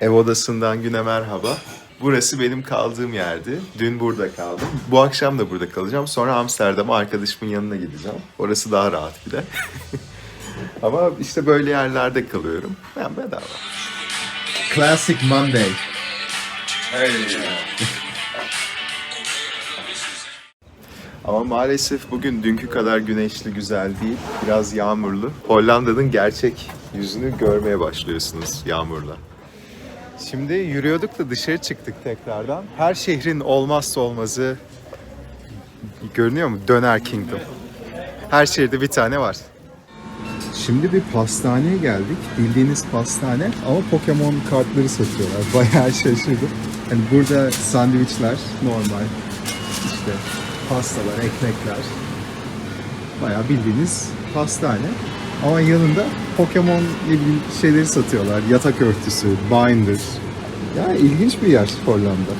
Ev odasından güne merhaba. Burası benim kaldığım yerdi. Dün burada kaldım. Bu akşam da burada kalacağım. Sonra Amsterdam'a arkadaşımın yanına gideceğim. Orası daha rahat bir de. Ama işte böyle yerlerde kalıyorum. Ben bedava. Classic Monday. Ama maalesef bugün dünkü kadar güneşli güzel değil. Biraz yağmurlu. Hollanda'nın gerçek yüzünü görmeye başlıyorsunuz yağmurla. Şimdi yürüyorduk da dışarı çıktık tekrardan. Her şehrin olmazsa olmazı görünüyor mu? Döner Kingdom. Her şehirde bir tane var. Şimdi bir pastaneye geldik. Bildiğiniz pastane ama Pokemon kartları satıyorlar. Bayağı şaşırdım. Hani burada sandviçler normal. işte pastalar, ekmekler. Bayağı bildiğiniz pastane. Ama yanında Pokemon ilgili şeyleri satıyorlar. Yatak örtüsü, binder. Ya ilginç bir yer Hollanda.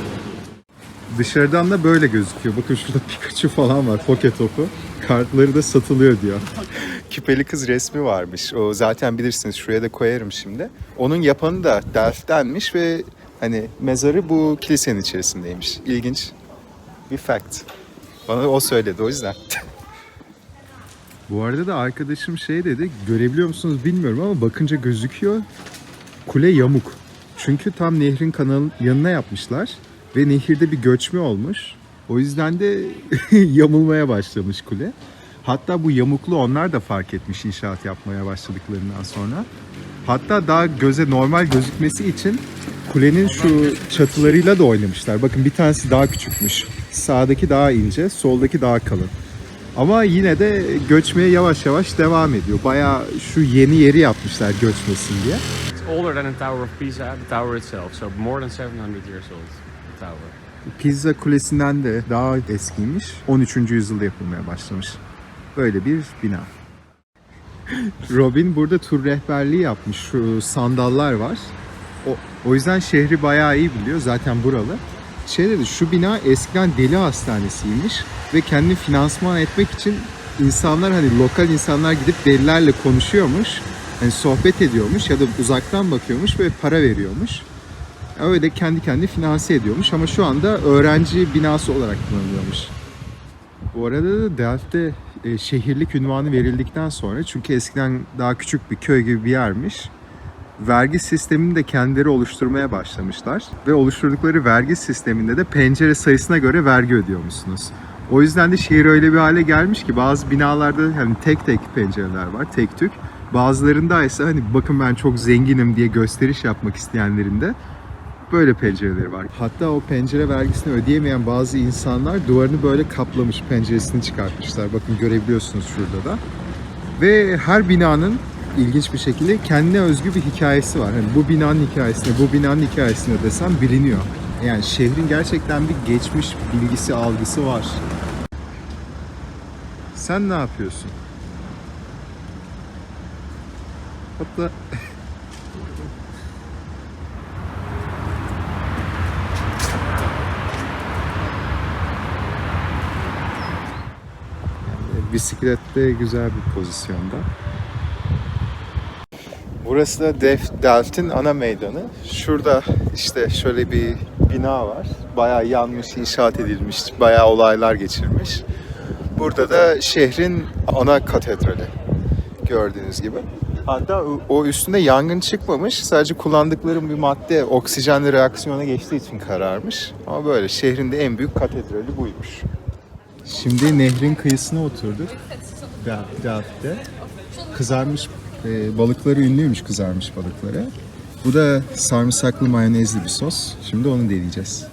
Dışarıdan da böyle gözüküyor. Bakın şurada Pikachu falan var. Poke topu. Kartları da satılıyor diyor. Küpeli kız resmi varmış. O zaten bilirsiniz. Şuraya da koyarım şimdi. Onun yapanı da Delft'tenmiş ve hani mezarı bu kilisenin içerisindeymiş. İlginç bir fact. Bana o söyledi o yüzden. Bu arada da arkadaşım şey dedi, görebiliyor musunuz bilmiyorum ama bakınca gözüküyor. Kule yamuk. Çünkü tam nehrin kanalın yanına yapmışlar ve nehirde bir göçme olmuş. O yüzden de yamulmaya başlamış kule. Hatta bu yamuklu onlar da fark etmiş inşaat yapmaya başladıklarından sonra. Hatta daha göze normal gözükmesi için kulenin şu çatılarıyla da oynamışlar. Bakın bir tanesi daha küçükmüş. Sağdaki daha ince, soldaki daha kalın. Ama yine de göçmeye yavaş yavaş devam ediyor. Bayağı şu yeni yeri yapmışlar göçmesin diye. It's older than the Tower of Pisa, the tower itself. So more than 700 years old, the tower. Pizza Kulesi'nden de daha eskiymiş. 13. yüzyılda yapılmaya başlamış. Böyle bir bina. Robin burada tur rehberliği yapmış. Şu sandallar var. O, o yüzden şehri bayağı iyi biliyor. Zaten buralı. Şey dedi şu bina eskiden deli hastanesiymiş ve kendini finansman etmek için insanlar hani lokal insanlar gidip delilerle konuşuyormuş. Hani sohbet ediyormuş ya da uzaktan bakıyormuş ve para veriyormuş. Öyle kendi kendini finanse ediyormuş ama şu anda öğrenci binası olarak kullanılıyormuş. Bu arada da Delft'te e, şehirlik ünvanı verildikten sonra çünkü eskiden daha küçük bir köy gibi bir yermiş. Vergi sistemini de kendileri oluşturmaya başlamışlar ve oluşturdukları vergi sisteminde de pencere sayısına göre vergi ödüyormuşsunuz. O yüzden de şehir öyle bir hale gelmiş ki bazı binalarda hani tek tek pencereler var, tek tük. Bazılarında ise hani bakın ben çok zenginim diye gösteriş yapmak isteyenlerin de böyle pencereleri var. Hatta o pencere vergisini ödeyemeyen bazı insanlar duvarını böyle kaplamış, penceresini çıkartmışlar. Bakın görebiliyorsunuz şurada da. Ve her binanın ilginç bir şekilde kendine özgü bir hikayesi var. Hani bu binanın hikayesine, bu binanın hikayesine desem biliniyor. Yani şehrin gerçekten bir geçmiş bilgisi, algısı var. Sen ne yapıyorsun? Hatta Bisiklette güzel bir pozisyonda. Burası da Def, Delft'in ana meydanı. Şurada işte şöyle bir bina var. Bayağı yanmış, inşaat edilmiş, bayağı olaylar geçirmiş. Burada da şehrin ana katedrali gördüğünüz gibi. Hatta o- üstünde yangın çıkmamış. Sadece kullandıkları bir madde oksijenle reaksiyona geçtiği için kararmış. Ama böyle şehrin de en büyük katedrali buymuş. Şimdi nehrin kıyısına oturduk. Del- Delft'te. Kızarmış e, balıkları ünlüymüş kızarmış balıkları. Bu da sarımsaklı mayonezli bir sos. Şimdi onu deneyeceğiz.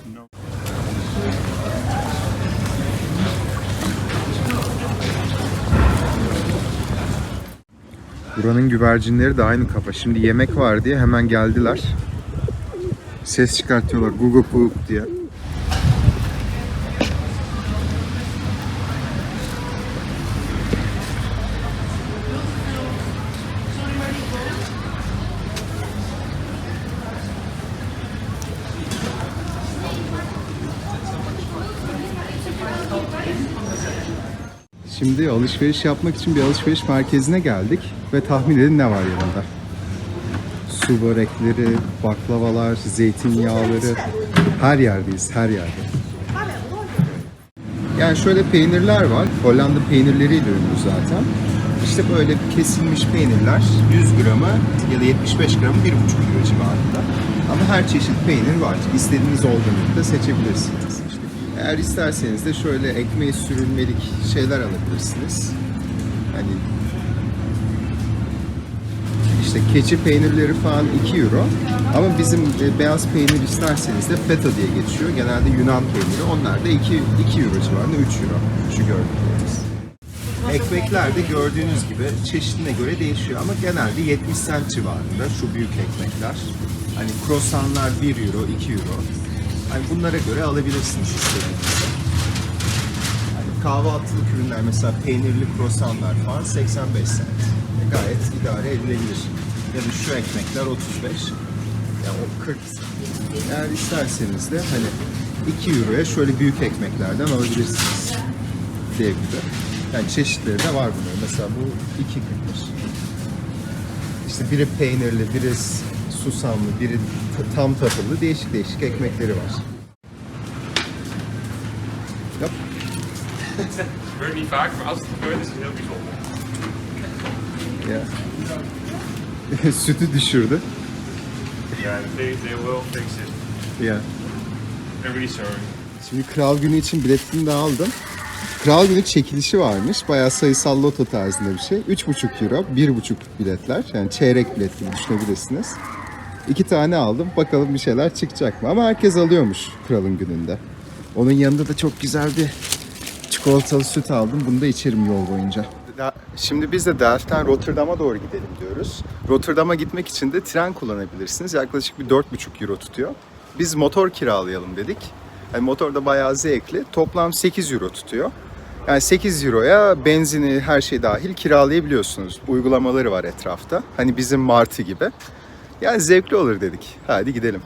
Buranın güvercinleri de aynı kafa. Şimdi yemek var diye hemen geldiler. Ses çıkartıyorlar. Gugu Poo diye. Şimdi alışveriş yapmak için bir alışveriş merkezine geldik ve tahmin edin ne var yanında? su börekleri, baklavalar, zeytinyağları her yerdeyiz, her yerde. Yani şöyle peynirler var. Hollanda peynirleriyle ünlü zaten. İşte böyle kesilmiş peynirler 100 gramı ya da 75 gramı 1,5 euro civarında. Ama her çeşit peynir var. İstediğiniz organikte seçebilirsiniz. Eğer isterseniz de şöyle ekmeğe sürülmelik şeyler alabilirsiniz. Hani işte keçi peynirleri falan 2 euro. Ama bizim e, beyaz peynir isterseniz de feta diye geçiyor. Genelde Yunan peyniri. Onlar da 2, 2 euro civarında 3 euro. Şu gördükleriniz. Ekmekler de gördüğünüz gibi çeşidine göre değişiyor ama genelde 70 cent civarında şu büyük ekmekler. Hani croissantlar 1 euro, 2 euro. Hani bunlara göre alabilirsiniz istediğinizi. Hani kahvaltılık ürünler mesela peynirli croissantlar falan 85 cent. E, gayet idare edilebilir. Ya da şu ekmekler 35. Ya o 40. Eğer isterseniz de hani 2 euroya şöyle büyük ekmeklerden alabilirsiniz diyebilirim. Yani çeşitleri de var bunların. Mesela bu 2.40. İşte biri peynirli, biri susamlı, biri tam tahıllı değişik değişik ekmekleri var. Yap. gebeurt niet vaak, maar als het gebeurt is het heel bijzonder. Ya. Sütü düşürdü. Yeah, they, they will fix it. I'm really sorry. Şimdi Kral Günü için biletini de aldım. Kral Günü çekilişi varmış. Bayağı sayısal loto tarzında bir şey. 3,5 euro, 1,5 biletler. Yani çeyrek bilet gibi düşünebilirsiniz. İki tane aldım. Bakalım bir şeyler çıkacak mı? Ama herkes alıyormuş Kral'ın gününde. Onun yanında da çok güzel bir çikolatalı süt aldım. Bunu da içerim yol boyunca. Şimdi biz de Delft'ten Rotterdam'a doğru gidelim diyoruz. Rotterdam'a gitmek için de tren kullanabilirsiniz. Yaklaşık bir 4,5 euro tutuyor. Biz motor kiralayalım dedik. Yani motor da bayağı zevkli. Toplam 8 euro tutuyor. Yani 8 euroya benzini her şey dahil kiralayabiliyorsunuz. Uygulamaları var etrafta. Hani bizim Martı gibi. Yani zevkli olur dedik. Hadi gidelim.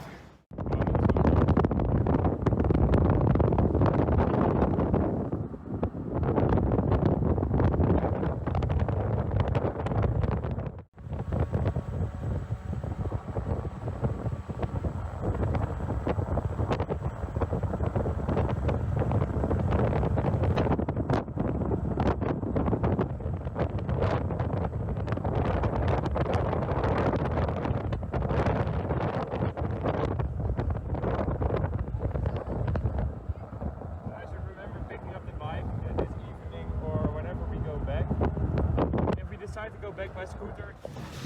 I should remember picking up the bike uh, this evening or whenever we go back. If we decide to go back by scooter,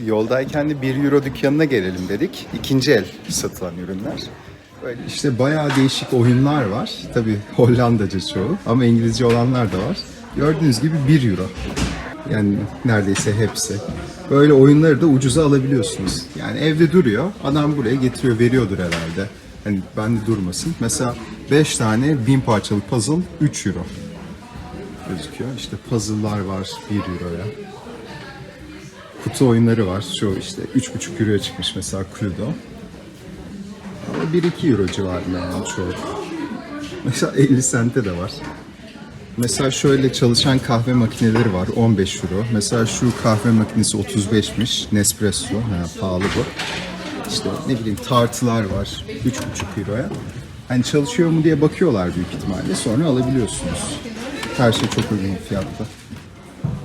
Yoldayken de 1 euro dükkanına gelelim dedik. İkinci el satılan ürünler. Böyle işte bayağı değişik oyunlar var. Tabii Hollandaca çoğu ama İngilizce olanlar da var. Gördüğünüz gibi 1 euro. Yani neredeyse hepsi. Böyle oyunları da ucuza alabiliyorsunuz. Yani evde duruyor. Adam buraya getiriyor, veriyordur herhalde. Hani ben de durmasın. Mesela 5 tane 1000 parçalık puzzle 3 euro gözüküyor. İşte puzzle'lar var 1 euroya kutu oyunları var. Şu işte 3,5 euroya çıkmış mesela Cluedo. Ama 1-2 euro civarında yani çoğu. Mesela 50 sente de var. Mesela şöyle çalışan kahve makineleri var 15 euro. Mesela şu kahve makinesi 35'miş. Nespresso. Ha, pahalı bu. İşte ne bileyim tartılar var 3,5 euroya. Hani çalışıyor mu diye bakıyorlar büyük ihtimalle. Sonra alabiliyorsunuz. Her şey çok uygun fiyatta.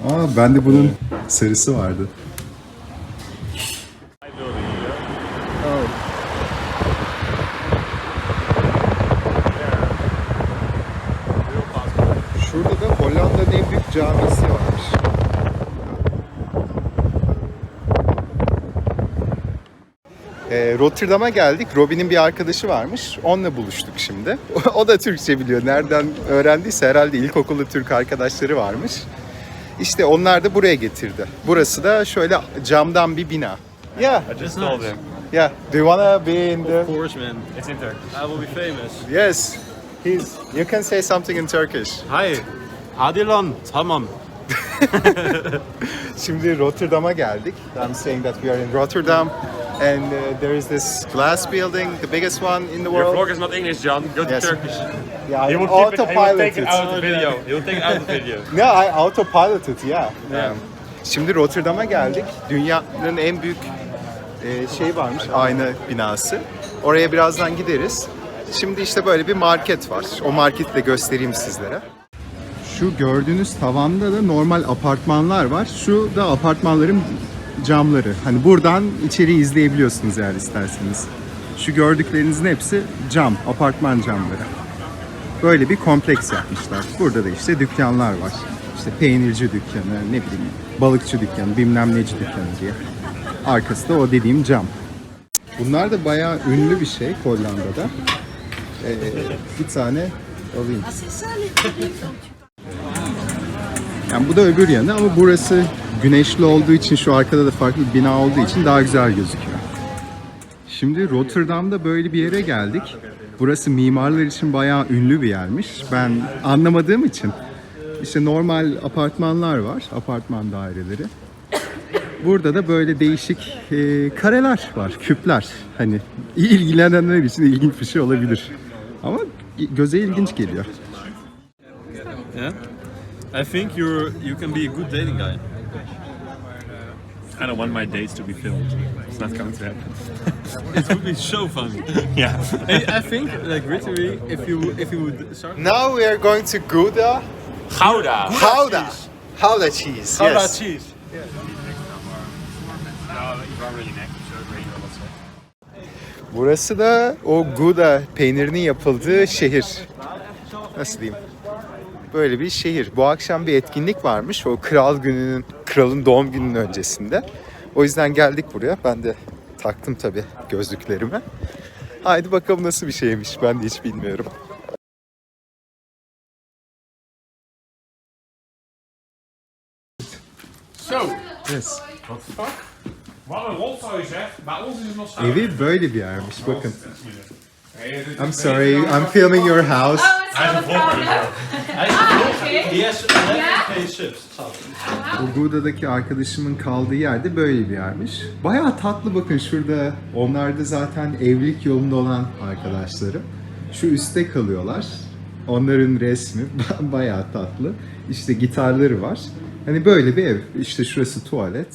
Aa bende bunun sarısı vardı. I building, you know? Real fast. Şurada da Hollanda'nın en büyük camisi varmış. Ee, Rotterdam'a geldik. Robin'in bir arkadaşı varmış. Onunla buluştuk şimdi. o da Türkçe biliyor. Nereden öğrendiyse herhalde ilkokulda Türk arkadaşları varmış. İşte onlar da buraya getirdi. Burası da şöyle camdan bir bina. Yeah, I just told him. yeah. Do you wanna be in the... Of course, man. It's in Turkish. I will be famous. Yes. He's... You can say something in Turkish. Hi. Hadi lan. Tamam. Şimdi Rotterdam'a geldik. I'm saying that we are in Rotterdam and uh, there is this glass building, the biggest one in the Your world. vlog is not English, John. Go to Yes. Turkish. Yeah, He I will keep it, he will autopiloted. take it out of the video. He will take it out of the video. No, I autopiloted, yeah. Um, Şimdi Rotterdam'a geldik. Dünyanın en büyük e, şey varmış, ayna binası. Oraya birazdan gideriz. Şimdi işte böyle bir market var. O marketi de göstereyim sizlere. Şu gördüğünüz tavanda da normal apartmanlar var. Şu da apartmanların camları. Hani buradan içeri izleyebiliyorsunuz eğer isterseniz. Şu gördüklerinizin hepsi cam, apartman camları. Böyle bir kompleks yapmışlar. Burada da işte dükkanlar var. İşte peynirci dükkanı, ne bileyim balıkçı dükkanı, bilmem neci dükkanı diye. Arkası da o dediğim cam. Bunlar da bayağı ünlü bir şey Hollanda'da. Ee, bir tane alayım. Yani bu da öbür yanı ama burası güneşli olduğu için şu arkada da farklı bir bina olduğu için daha güzel gözüküyor. Şimdi Rotterdam'da böyle bir yere geldik. Burası mimarlar için bayağı ünlü bir yermiş. Ben anlamadığım için işte normal apartmanlar var, apartman daireleri. Burada da böyle değişik e, kareler var, küpler. Hani ilgilenenler için ilginç bir şey olabilir. Ama göze ilginç geliyor. Yeah. I think you're you can be a good dating guy. I don't want my dates to be filmed. It's not going to happen. It would be so funny. Yeah. I, I think like literally if you if you would start Now we are going to Gouda. Gouda. Gouda. Gouda cheese. How about yes. cheese? Burası da o Gouda peynirinin yapıldığı şehir. Nasıl diyeyim? Böyle bir şehir. Bu akşam bir etkinlik varmış. O kral gününün, kralın doğum gününün öncesinde. O yüzden geldik buraya. Ben de taktım tabii gözlüklerimi. Haydi bakalım nasıl bir şeymiş. Ben de hiç bilmiyorum. Zo, Yes. Wat een rotzooi zeg. Bij ons is het nog zo. Evi böyle bir yermiş. Bakın. I'm sorry, I'm filming your house. Oh, it's not a problem. 11 chips. Bu Guda'daki arkadaşımın kaldığı yerde böyle bir yermiş. Bayağı tatlı bakın şurada. Onlar da zaten evlilik yolunda olan arkadaşlarım. Şu üstte kalıyorlar. Onların resmi bayağı tatlı. İşte gitarları var. Hani böyle bir ev. İşte şurası tuvalet.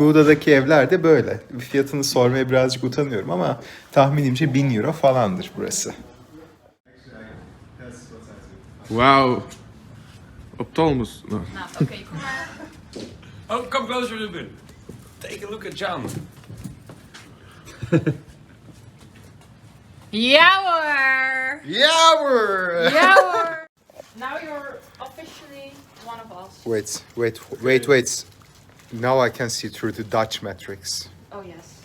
Guda'daki evler de böyle. Fiyatını sormaya birazcık utanıyorum ama tahminimce 1000 euro falandır burası. Nou, Nou, oké, kom maar. Oh, come closer, Ruben. Take a look at John. Yowwer! Ja hoor! Now you're officially one of us. Wait, wait, wait, wait. Now I can see through the Dutch metrics. Oh yes.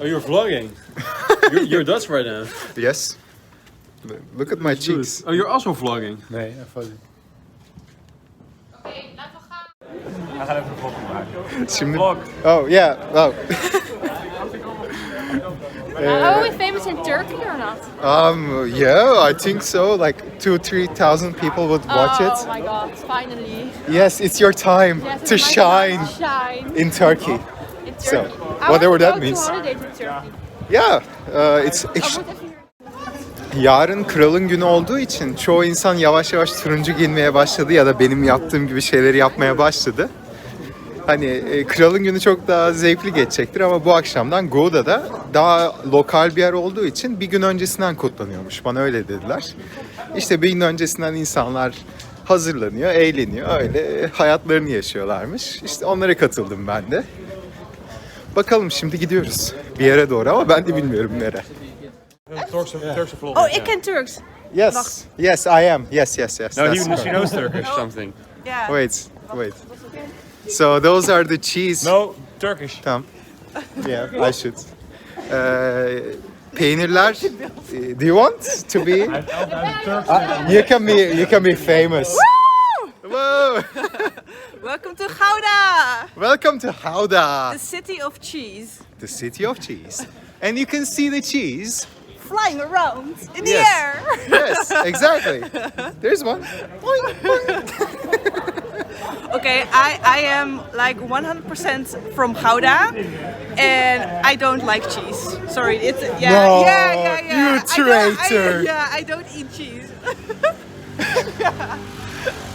Oh, you're vlogging. you're, you're Dutch right now. Yes. Look at my cheeks. Oh, you're also vlogging. Nee, even. Oké, laten we gaan. We gaan even een vlog maken. Şimdi Vlog. Oh yeah. Oh. Are we eh. Turkey or not? Um yeah, I think so. Like 2 3000 people would watch oh it. my god, finally. Yes, it's your time Yes, to my shine time to Shine. in Turkey. In Turkey. So, I whatever want to that go means. To holiday to Turkey. Yeah, uh, it's ex- yarın kralın günü olduğu için çoğu insan yavaş yavaş turuncu giyinmeye başladı ya da benim yaptığım gibi şeyleri yapmaya başladı. Hani e, kralın günü çok daha zevkli geçecektir ama bu akşamdan Gouda'da daha lokal bir yer olduğu için bir gün öncesinden kutlanıyormuş. Bana öyle dediler. İşte bir gün öncesinden insanlar hazırlanıyor, eğleniyor. Öyle hayatlarını yaşıyorlarmış. İşte onlara katıldım ben de. Bakalım şimdi gidiyoruz bir yere doğru ama ben de bilmiyorum nere. Oh, ik ken Turks. Yes, yes, I am. Yes, yes, yes. No, he, she knows Turkish something. Ja. Wait, wait. So those are the cheese. No, Turkish. Tamam. Yeah, I should. Uh, peynirler. uh, Do you want to be? I Uh, you can be. You can be famous. Whoa! Welcome to Gouda, Welcome to Gouda, the city of cheese, the city of cheese, and you can see the cheese. flying around in the Yes. air. Yes, exactly. There's one. Boing, boing. Okay, I, I am like 100% from Gouda, and I don't like cheese. Sorry, it's yeah, No, yeah, yeah, yeah. you I I- yeah, I don't eat cheese. yeah.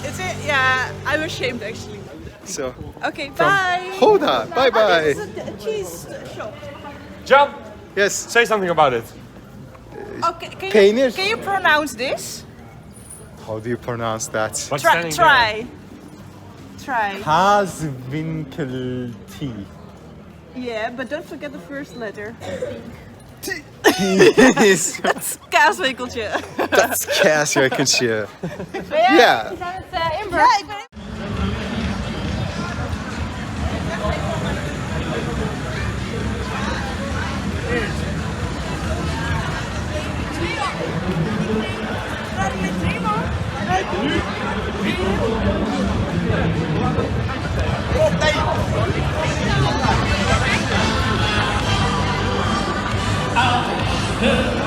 It's a, yeah, I'm ashamed actually. So, Okay, bye. Gouda. Bye Oh, bye. this is a, a cheese shop. John, Yes. say something about it. Oh, okay, can Peynir. you, can you pronounce this? How do you pronounce that? What's Try, try. Try. Haswinkelti. Yeah, but don't forget the first letter. Yes. Kaaswinkeltje. That's kaaswinkeltje. Ben jij Ja. is aan het uh, inbrengen? Ja, ik ben... Wait,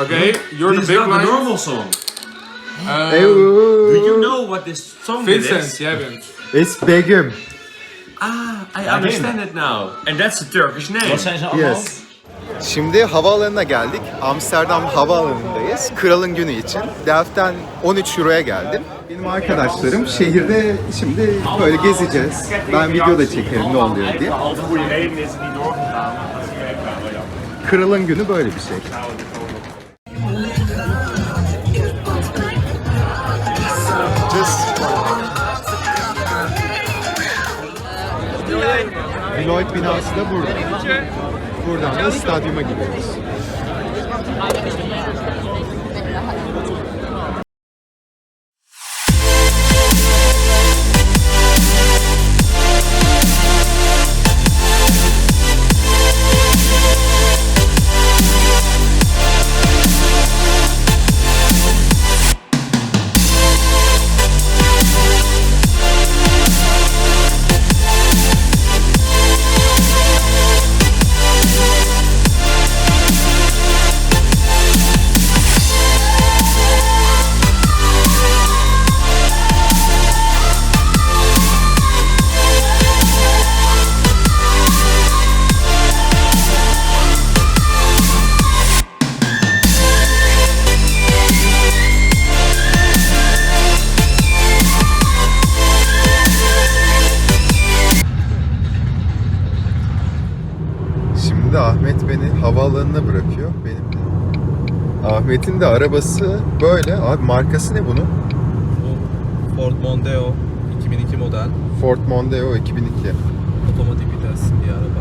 Okay, you're This the is big not the line. normal song. Um, Do you know what this song Vincent, is? jij bent. It's Begum. Ah, I understand it now. And that's a Turkish name. Wat zijn ze allemaal? Yes. Şimdi havaalanına geldik. Amsterdam havaalanındayız. Kralın günü için. Delft'ten 13 Euro'ya geldim. Benim arkadaşlarım şehirde şimdi böyle gezeceğiz. Ben video da çekerim ne oluyor diye. İs is. Kralın günü böyle bir şey. Deloitte binası da burada. Buradan da stadyuma gidiyoruz. Ahmet'in de arabası böyle. Abi markası ne bunun? Bu Ford Mondeo 2002 model Ford Mondeo 2002. otomatik vites bir araba.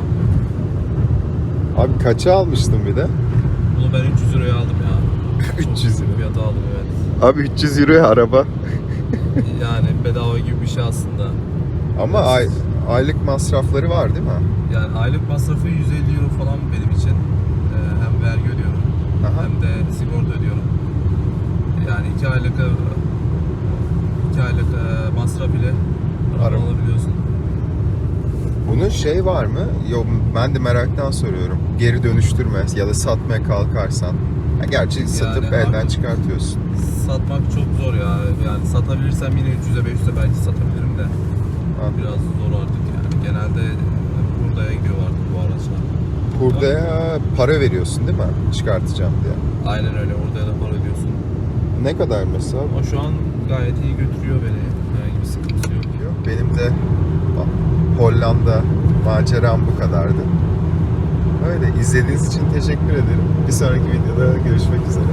Abi kaça almıştın bir de? Bunu ben 300 liraya aldım ya. Çok 300 büyük bir fiyata aldım evet. Abi 300 euroya araba. Yani bedava gibi bir şey aslında. Ama ay, aylık masrafları var değil mi? Yani aylık masrafı 150 euro falan benim için. Ee, hem vergi ödüyorum Aha. hem de sigorta ödüyorum. Yani 2 aylık 2 aylık e, masraf ile araba alabiliyorsun. Bunun şey var mı? Yok ben de meraktan soruyorum. Geri dönüştürme ya da satmaya kalkarsan. Ya gerçi satıp Yani elden abi- çıkartıyorsun. Satmak çok zor ya. Yani satabilirsem yine 300'e 500'e belki satabilirim de. Abi. Biraz zor artık yani. Genelde e, buradaya gidiyor artık bu araçlar. Burada para veriyorsun değil mi? Çıkartacağım diye. Aynen öyle. Orada da para ödüyorsun. Ne kadar mesela? Ama şu an gayet iyi götürüyor beni. Herhangi bir sıkıntısı yok. Yok, Benim de Hollanda maceram bu kadardı. Öyle izlediğiniz için teşekkür ederim. Bir sonraki videoda görüşmek üzere.